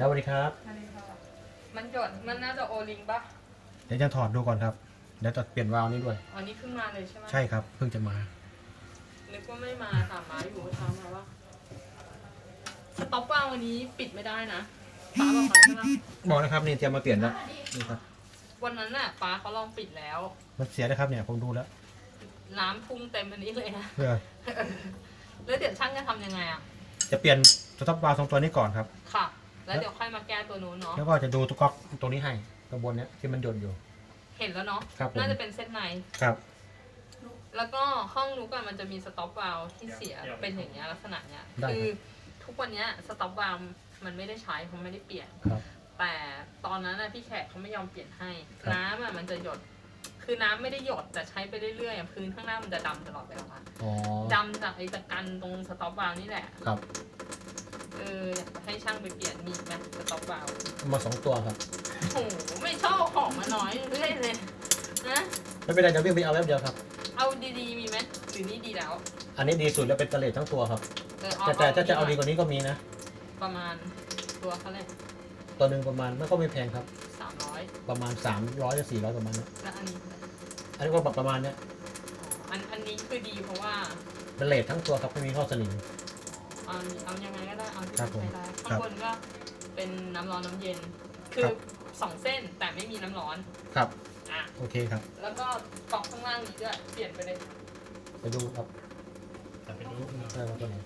สวัสดีครับอะไรค่ะมันหยดมันน่าจะโอลิงปะเดี๋ยวจะถอดดูก่อนครับเดี๋ยวจะเปลี่ยนวาล์วนี้ด้วย อ๋อนี่เพิ่งมาเลยใช่ไหมใช่ครับ เพิ่งจะมา นึกว่าไม่มาถามมาอยู่เช้ามาว่าสต็อปวางวันนี้ปิดไม่ได้นะป้าบอกมาใช่ไหมบอกนะครับนี่เตรียมมาเปลี่ยนแล้วนี่ครับ วันนั้นน่ะป้าเขาลองปิดแล้ว มันเสียนะครับเนี่ยผมดูแล้ว น้ำพุ่งเต็มอันนี้เลยนะเพื่อแล้วเดี๋ยวช่างจะทำยังไงอะ จะเปลี่ยนสต็อปวาล์วตรงตัวนี้ก่อนครับ ค่ะ แล้วเดี๋ยวค่อยมาแก้ตัวนู้นเนาะแล้วก็จะดูตัวก๊อกตรงนี้ให้ตรงบนเนี้ยที่มันหย่นอยู่ เห็นแล้วเนาะครับผม น่าจะเป็นเส้นใน ครับ แล้วก็ห้องนุกอะมันจะมีสต็อปวาลที่เสียเป็นอย่างเงี้ยลักษณะเนี้ยได้ครับ คือทุกวันเนี้ยสต็อปวาลมันไม่ได้ใช้เพราะไม่ได้เปลี่ยน ครับ แต่ตอนนั้นนะพี่แขกเขาไม่ยอมเปลี่ยนให้ ครับ น้ำอะมันจะหยด คือน้ำไม่ได้หยดแต่ใช้ไปเรื่อยๆอะพื้นข้างหน้ามันจะดำตลอดเวลาอ๋อดำจากไอ้ตะกันตรงสต็อปวาลนี่แหละ ครับ ช่างไปเปลี่ยนมีไหมสต็อปวาลเอามาสองตัวครับ โอ้โหไม่ชอบของมาน้อยเรื่อยเลยนะไม่เป็นไรเดี๋ยววิ่งไปเอาแป๊บเดียวครับ เอาดีๆมีไหมหรือนี่ดีแล้วอันนี้ดีสุดแล้วเป็นตะเลดทั้งตัวครับ เออเอาแต่แต่ถ้าจะเอาดีดีกว่านี้ก็มีนะ ประมาณตัวเขาเลยตัวหนึ่งประมาณไม่ก็ไม่แพงครับ สามร้อยประมาณ 300หรือ400ประมาณเนี้ยแล้วอันนี้ อันนี้ก็ประมาณเนี้ยอันอันนี้คือดีเพราะว่า เป็นเลดทั้งตัวครับไม่มีข้อสนิม เอาเอายังไงก็ได้เอาที่ครับผมใช้ได้ครัข้างบบนก็เป็นน้ำร้อนน้ำเย็น คือครับสองเส้นแต่ไม่มีน้ำร้อนครับ อะโอเคครับ แล้วก็กล่องข้างล่างนี้ด้วยเปลี่ยนไปเลย ไปดูครับแต่ไปดูใช่ว่าตัวไหน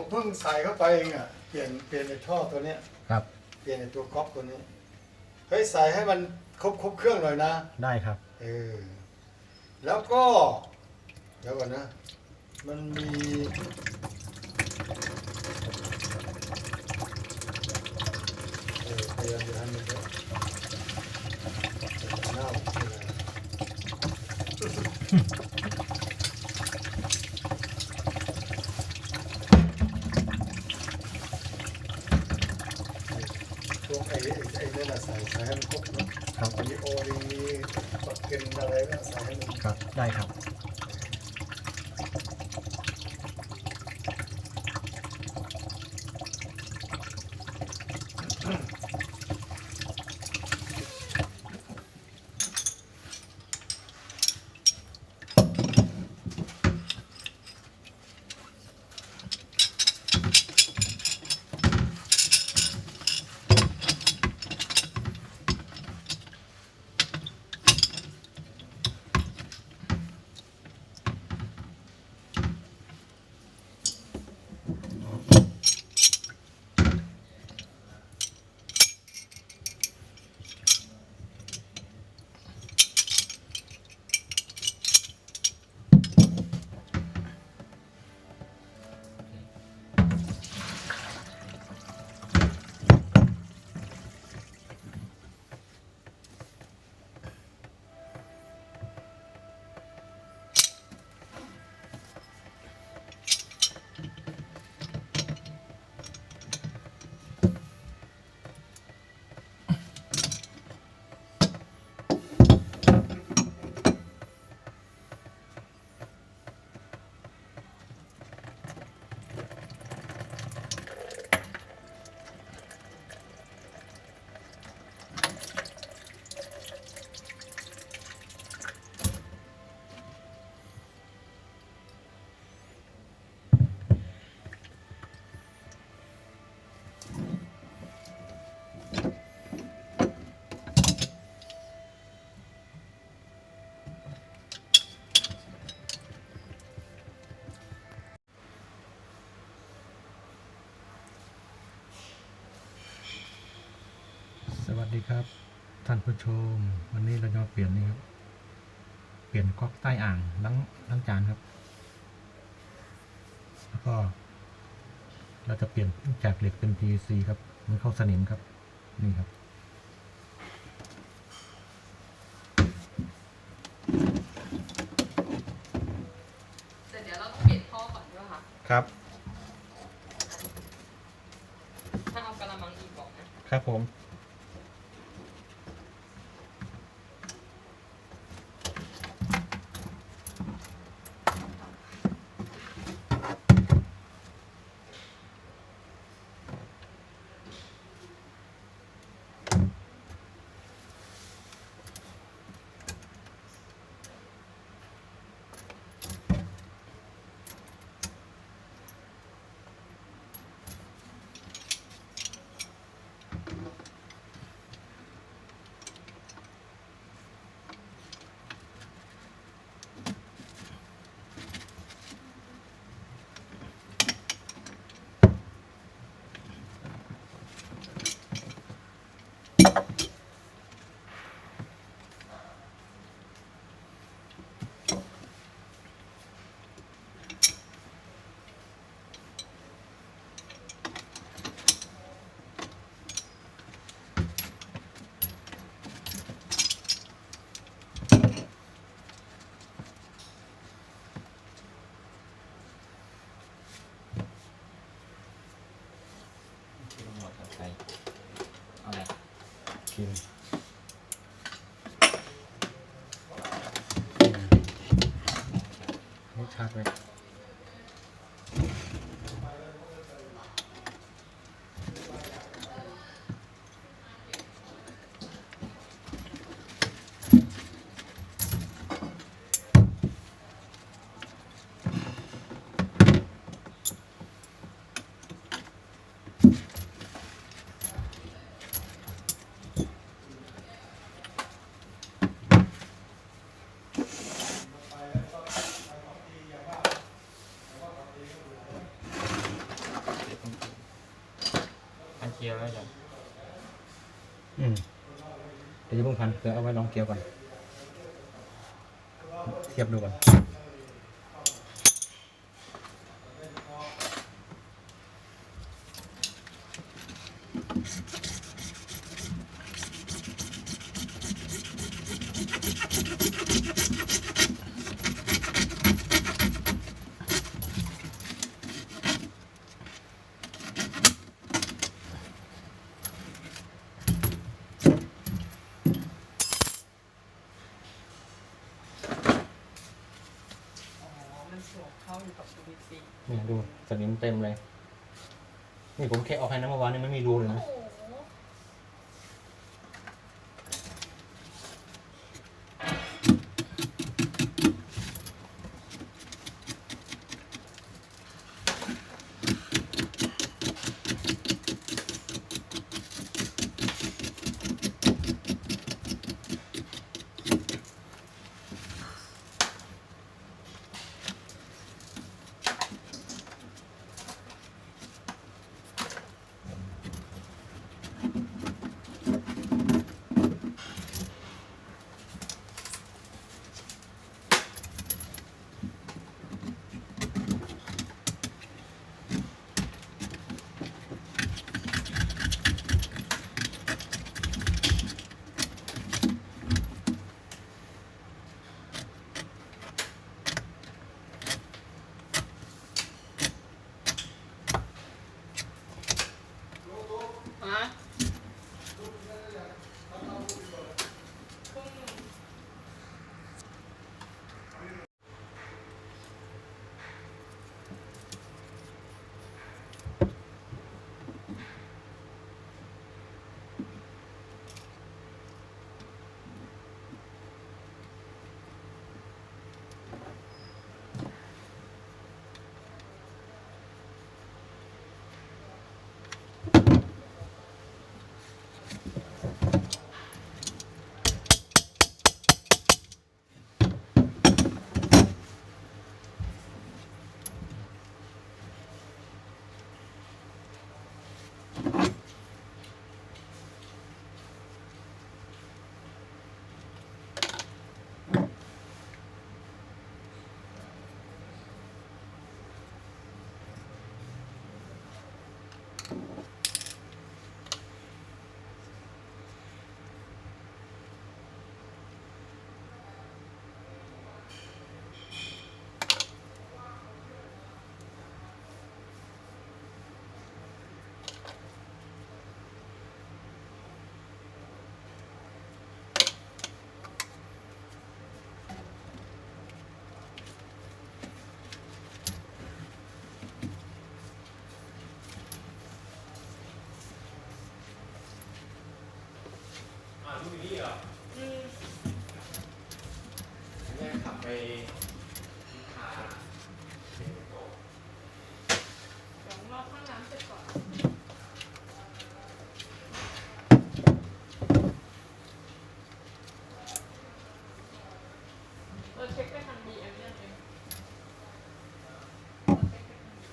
ผมเพิ่งใส่เข้าไปเองอะเปลี่ยนเปลี่ยนในท่อตัวเนี้ยครับเปลี่ยนในตัวก๊อกตัวนี้เฮ้ยใส่ให้มันครบครบเครื่องหน่อยนะได้ครับ เออแล้วก็เดี๋ยวก่อนนะ มันมี สดีครับ ท่านผู้ชม วันนี้เราจะเปลี่ยนนี่ครับ เปลี่ยนก๊อกใต้อ่างล้างล้างจานครับ แล้วก็ เราจะเปลี่ยนจากเหล็กเป็น PVC ครับ มันเข้าสนิมครับ นี่ครับเดี๋ยวเราต้องเปลี่ยนท่อก่อนด้วยค่ะครับ ถ้าเอากระมังอีกบอกนะครับผม อืมเดี๋ยวจะเพิ่งพันเดี๋ยวเอาไว้ลองเกี่ยวก่อนเทียบดูก่อน อ๋อ มันสวมเข้าอยู่กับ PVC เนี่ยดูสนิมเต็มเลย นี่ผมแค่ออกให้นะเมื่อวานนี่ไม่มีรูเลยโอ้นะโห ม่ขับไปพา เดี๋ยวรอข้างน้ำเสร็จก่อนเออเช็คไปทาง DM ยังเองเออเช็คไปทาง DM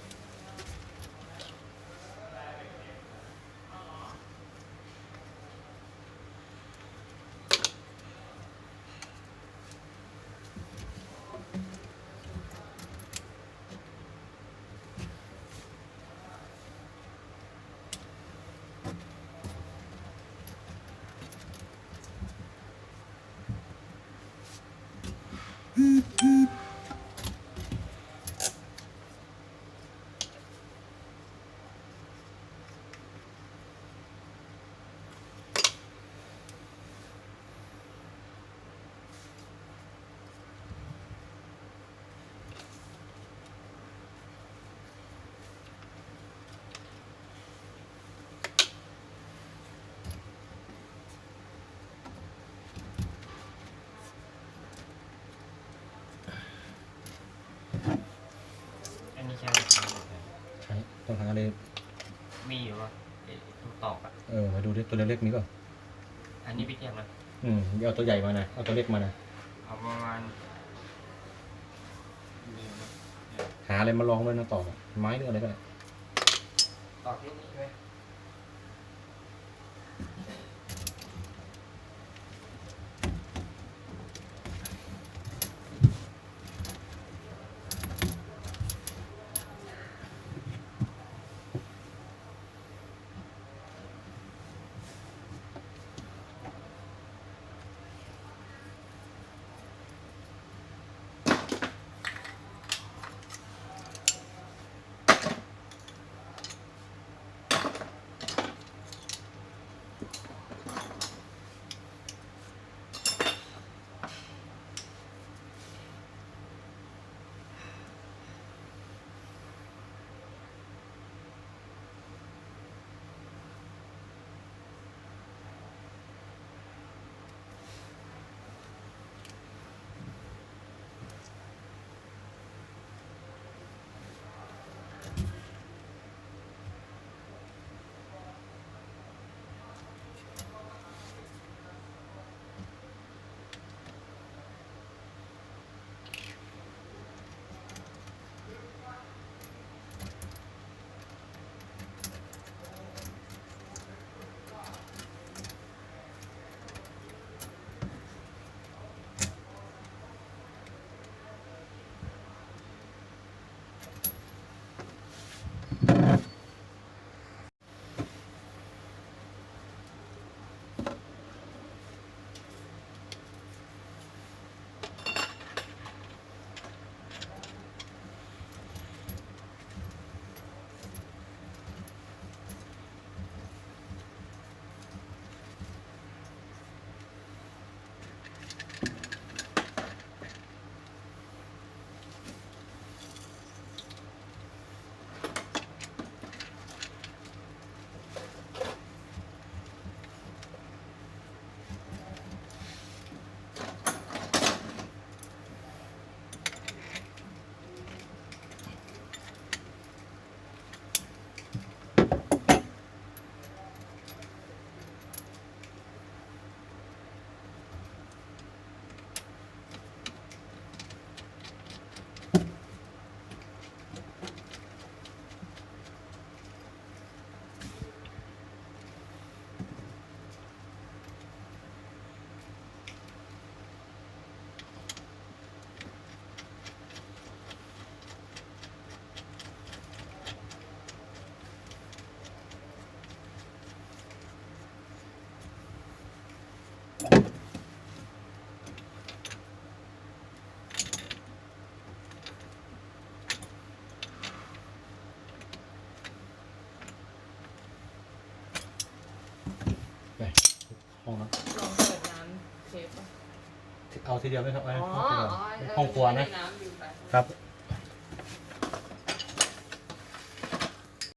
อันนี้ใช่ไหม ใช่ ต้องหาอะไร มีอยู่วะไอ้ลูกตอกอะ เออ มาดูดิตัวเล็กๆนี้ก่อนอันนี้พี่เทียบเลยอืมอย่าเอาตัวใหญ่มานะ เอาตัวเล็กมานะ เอาประมาณหาอะไรมาลองด้วยนะต่อ ไม้หรืออะไรก็ได้ ตอกที่นี่ใช่ไหม เทปป่ะเอาทีเดียวไหมครับเอาอ๋อห้องทีเดียวอ๋อเห้องครัวนะให้